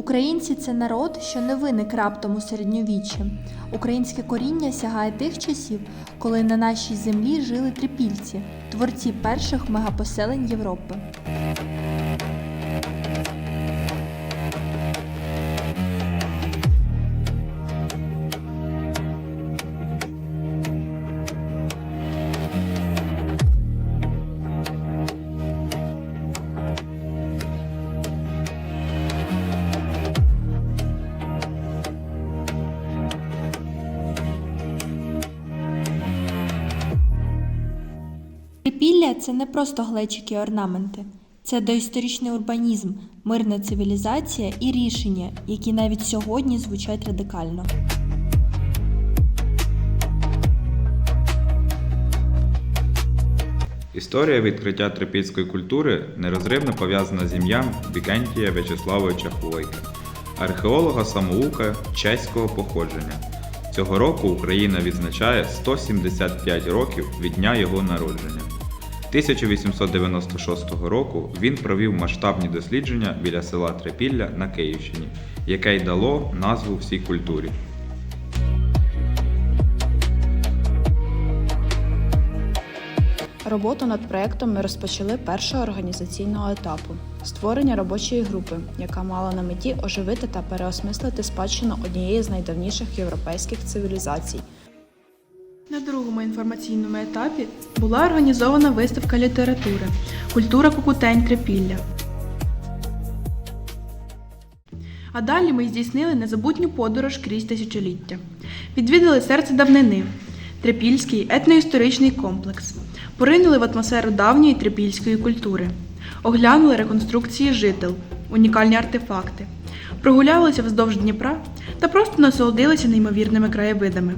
Українці це народ, що не виник раптом у середньовіччі. Українське коріння сягає тих часів, коли на нашій землі жили трипільці, творці перших мегапоселень Європи. Трипілля це не просто глечики і орнаменти, це доісторичний урбанізм, мирна цивілізація і рішення, які навіть сьогодні звучать радикально. Історія відкриття трипільської культури нерозривно пов'язана з ім'ям Вікентія В'ячеславовича Хвойки, археолога самоука чеського походження. Цього року Україна відзначає 175 років від дня його народження. 1896 року він провів масштабні дослідження біля села Трипілля на Київщині, яке й дало назву всій культурі. Роботу над проєктом ми розпочали першого організаційного етапу створення робочої групи, яка мала на меті оживити та переосмислити спадщину однієї з найдавніших європейських цивілізацій. Другому інформаційному етапі була організована виставка літератури Культура Кукутень Трипілля. А далі ми здійснили незабутню подорож крізь тисячоліття. Відвідали серце давнини, Трипільський етноісторичний комплекс, поринули в атмосферу давньої трипільської культури, оглянули реконструкції жител, унікальні артефакти, прогулялися вздовж Дніпра та просто насолодилися неймовірними краєвидами.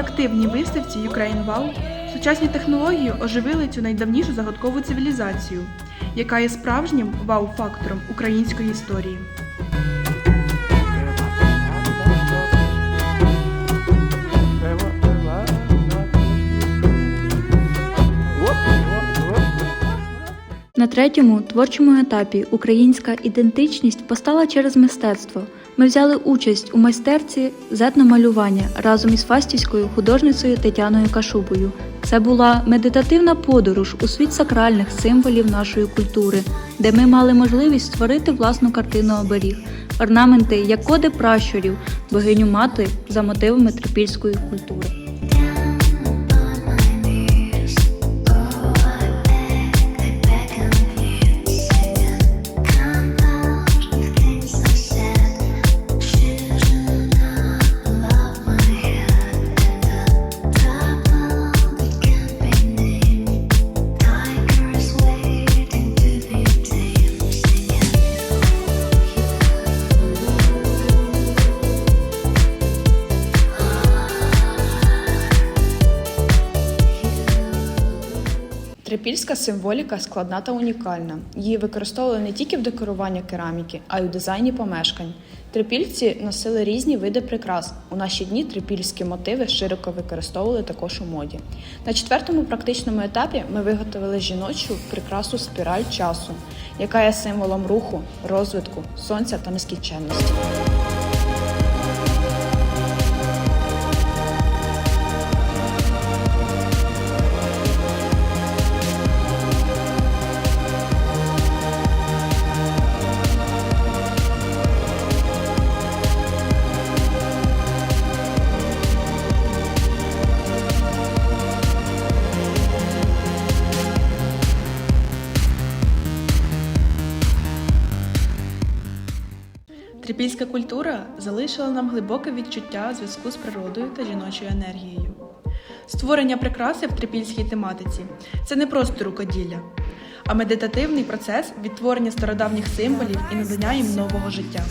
Інтерактивній виставці Ukraine Wow сучасні технології оживили цю найдавнішу загадкову цивілізацію, яка є справжнім вау-фактором української історії. На третьому творчому етапі українська ідентичність постала через мистецтво. Ми взяли участь у майстерці з етномалювання разом із фастівською художницею Тетяною Кашубою. Це була медитативна подорож у світ сакральних символів нашої культури, де ми мали можливість створити власну картину оберіг, орнаменти як коди пращурів, богиню мати за мотивами трипільської культури. Трипільська символіка складна та унікальна. Її використовували не тільки в декоруванні кераміки, а й у дизайні помешкань. Трипільці носили різні види прикрас. У наші дні трипільські мотиви широко використовували також у моді. На четвертому практичному етапі ми виготовили жіночу прикрасу спіраль часу, яка є символом руху, розвитку, сонця та нескінченності. Трипільська культура залишила нам глибоке відчуття зв'язку з природою та жіночою енергією. Створення прикраси в трипільській тематиці це не просто рукоділля, а медитативний процес відтворення стародавніх символів і надання їм нового життя.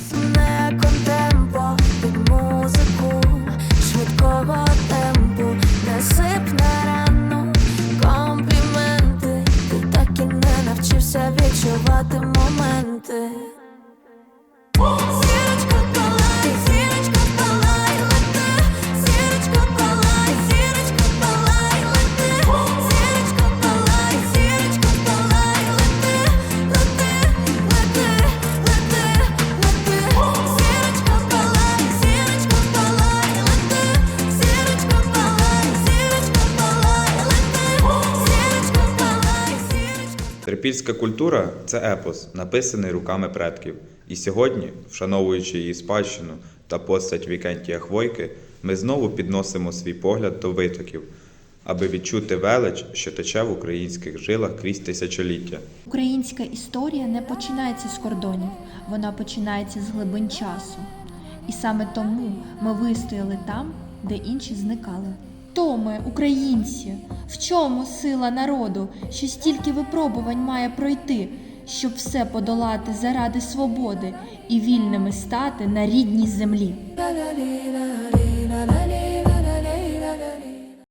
Трипільська культура це епос, написаний руками предків. І сьогодні, вшановуючи її спадщину та постать Вікентія Хвойки, ми знову підносимо свій погляд до витоків, аби відчути велич, що тече в українських жилах крізь тисячоліття. Українська історія не починається з кордонів, вона починається з глибин часу. І саме тому ми вистояли там, де інші зникали. Хто ми, українці? В чому сила народу, що стільки випробувань має пройти, щоб все подолати заради свободи і вільними стати на рідній землі?